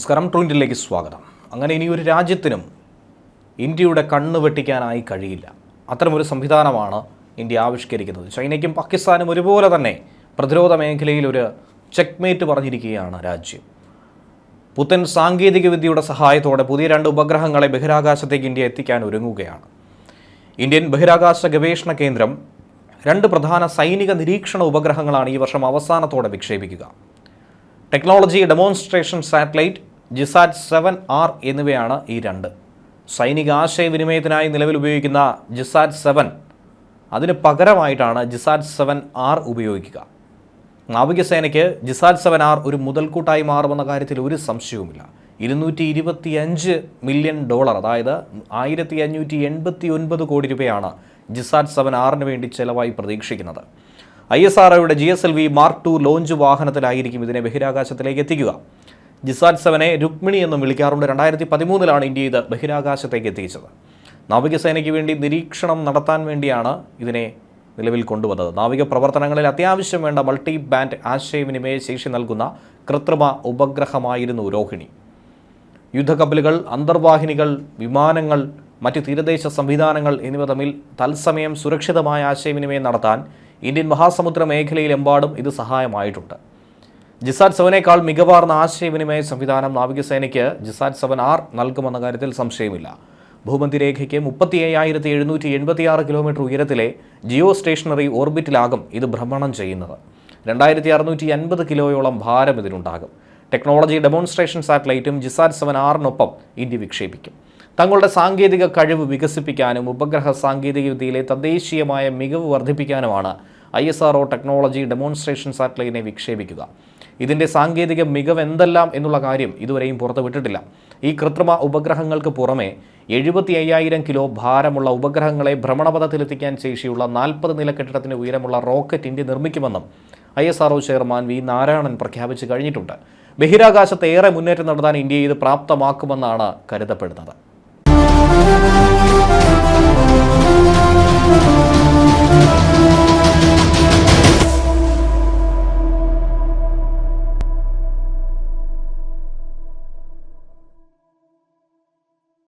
നമസ്കാരം. ട്രൂന്റിലേക്ക് സ്വാഗതം. അങ്ങനെ ഇനി ഒരു രാജ്യത്തിനും ഇന്ത്യയുടെ കണ്ണ് വെട്ടിക്കാനായി കഴിയില്ല. അത്തരമൊരു സംവിധാനമാണ് ഇന്ത്യ ആവിഷ്കരിക്കുന്നത്. ചൈനയ്ക്കും പാകിസ്ഥാനും ഒരുപോലെ തന്നെ പ്രതിരോധ മേഖലയിൽ ഒരു ചെക്ക്മേറ്റ് പറഞ്ഞിരിക്കുകയാണ് രാജ്യം. പുത്തൻ സാങ്കേതികവിദ്യയുടെ സഹായത്തോടെ പുതിയ രണ്ട് ഉപഗ്രഹങ്ങളെ ബഹിരാകാശത്തേക്ക് ഇന്ത്യ എത്തിക്കാൻ ഒരുങ്ങുകയാണ്. ഇന്ത്യൻ ബഹിരാകാശ ഗവേഷണ കേന്ദ്രം രണ്ട് പ്രധാന സൈനിക നിരീക്ഷണ ഉപഗ്രഹങ്ങളാണ് ഈ വർഷം അവസാനത്തോടെ വിക്ഷേപിക്കുക. Technology demonstration satellite GSAT seven R എന്നിവയാണ് ഈ രണ്ട്. സൈനിക ആശയവിനിമയത്തിനായി നിലവിൽ ഉപയോഗിക്കുന്ന ജിസാറ്റ് സെവൻ അതിന് പകരമായിട്ടാണ് ജിസാറ്റ് സെവൻ ആർ ഉപയോഗിക്കുക. നാവികസേനയ്ക്ക് ജിസാറ്റ് സെവൻ ആർ ഒരു മുതൽക്കൂട്ടായി മാറുമെന്ന കാര്യത്തിൽ ഒരു സംശയവുമില്ല. ഇരുന്നൂറ്റി ഇരുപത്തിയഞ്ച് മില്യൺ ഡോളർ അതായത് ആയിരത്തി അഞ്ഞൂറ്റി എൺപത്തി ഒൻപത് കോടി രൂപയാണ് ജിസാറ്റ് സെവൻ ആറിന് വേണ്ടി ചെലവായി പ്രതീക്ഷിക്കുന്നത്. ഐ എസ് ആർ ഒയുടെ G S L V mark two launch വാഹനത്തിലായിരിക്കും ഇതിനെ ബഹിരാകാശത്തിലേക്ക് എത്തിക്കുക. ജിസാറ്റ് സെവനെ രുക്മിണി എന്നും വിളിക്കാറുണ്ട്. രണ്ടായിരത്തി പതിമൂന്നിലാണ് ഇന്ത്യ ഇത് ബഹിരാകാശത്തേക്ക് എത്തിച്ചത്. നാവികസേനയ്ക്ക് വേണ്ടി നിരീക്ഷണം നടത്താൻ വേണ്ടിയാണ് ഇതിനെ നിലവിൽ കൊണ്ടുവന്നത്. നാവിക പ്രവർത്തനങ്ങളിൽ അത്യാവശ്യം വേണ്ട മൾട്ടി ബാൻഡ് ആശയവിനിമയ ശേഷി നൽകുന്ന കൃത്രിമ ഉപഗ്രഹമായിരുന്നു രോഹിണി. യുദ്ധകപ്പലുകൾ അന്തർവാഹിനികൾ വിമാനങ്ങൾ മറ്റ് തീരദേശ സംവിധാനങ്ങൾ എന്നിവ തമ്മിൽ തത്സമയം സുരക്ഷിതമായ ആശയവിനിമയം നടത്താൻ ഇന്ത്യൻ മഹാസമുദ്ര മേഖലയിലെമ്പാടും ഇത് സഹായമായിട്ടുണ്ട്. ജിസാറ്റ് സെവനേക്കാൾ മികവാർന്ന ആശയവിനിമയ സംവിധാനം നാവികസേനയ്ക്ക് ജിസാറ്റ് സെവൻ ആർ നൽകുമെന്ന കാര്യത്തിൽ സംശയമില്ല. ഭൂമന്തി രേഖയ്ക്ക് മുപ്പത്തി അയ്യായിരത്തി എഴുന്നൂറ്റി എൺപത്തിയാറ് കിലോമീറ്റർ ഉയരത്തിലെ ജിയോ സ്റ്റേഷനറി ഓർബിറ്റിലാകും ഇത് ഭ്രമണം ചെയ്യുന്നത്. രണ്ടായിരത്തി അറുന്നൂറ്റി അൻപത് കിലോയോളം ഭാരം ഇതിനുണ്ടാകും ടെക്നോളജി ഡെമോൺസ്ട്രേഷൻ സാറ്റലൈറ്റും ജിസാറ്റ് സെവൻ ആറിനൊപ്പം ഇന്ത്യ വിക്ഷേപിക്കും. തങ്ങളുടെ സാങ്കേതിക കഴിവ് വികസിപ്പിക്കാനും ഉപഗ്രഹ സാങ്കേതികവിദ്യയിലെ തദ്ദേശീയമായ മികവ് വർദ്ധിപ്പിക്കാനുമാണ് I S R technology demonstration സാറ്റലൈറ്റിനെ വിക്ഷേപിക്കുക. ഇതിന്റെ സാങ്കേതിക മികവ് എന്തെല്ലാം എന്നുള്ള കാര്യം ഇതുവരെയും പുറത്തുവിട്ടിട്ടില്ല ഈ കൃത്രിമ ഉപഗ്രഹങ്ങൾക്ക് പുറമെ എഴുപത്തി അയ്യായിരം കിലോ ഭാരമുള്ള ഉപഗ്രഹങ്ങളെ ഭ്രമണപഥത്തിലെത്തിക്കാൻ ശേഷിയുള്ള നാൽപ്പത് നില കെട്ടിടത്തിന് ഉയരമുള്ള rocket India നിർമ്മിക്കുമെന്നും I S R chairman V Narayanan പ്രഖ്യാപിച്ചു കഴിഞ്ഞിട്ടുണ്ട്. ബഹിരാകാശത്ത് ഏറെ മുന്നേറ്റം നടത്താൻ ഇന്ത്യ ഇത് പ്രാപ്തമാക്കുമെന്നാണ് കരുതപ്പെടുന്നത്.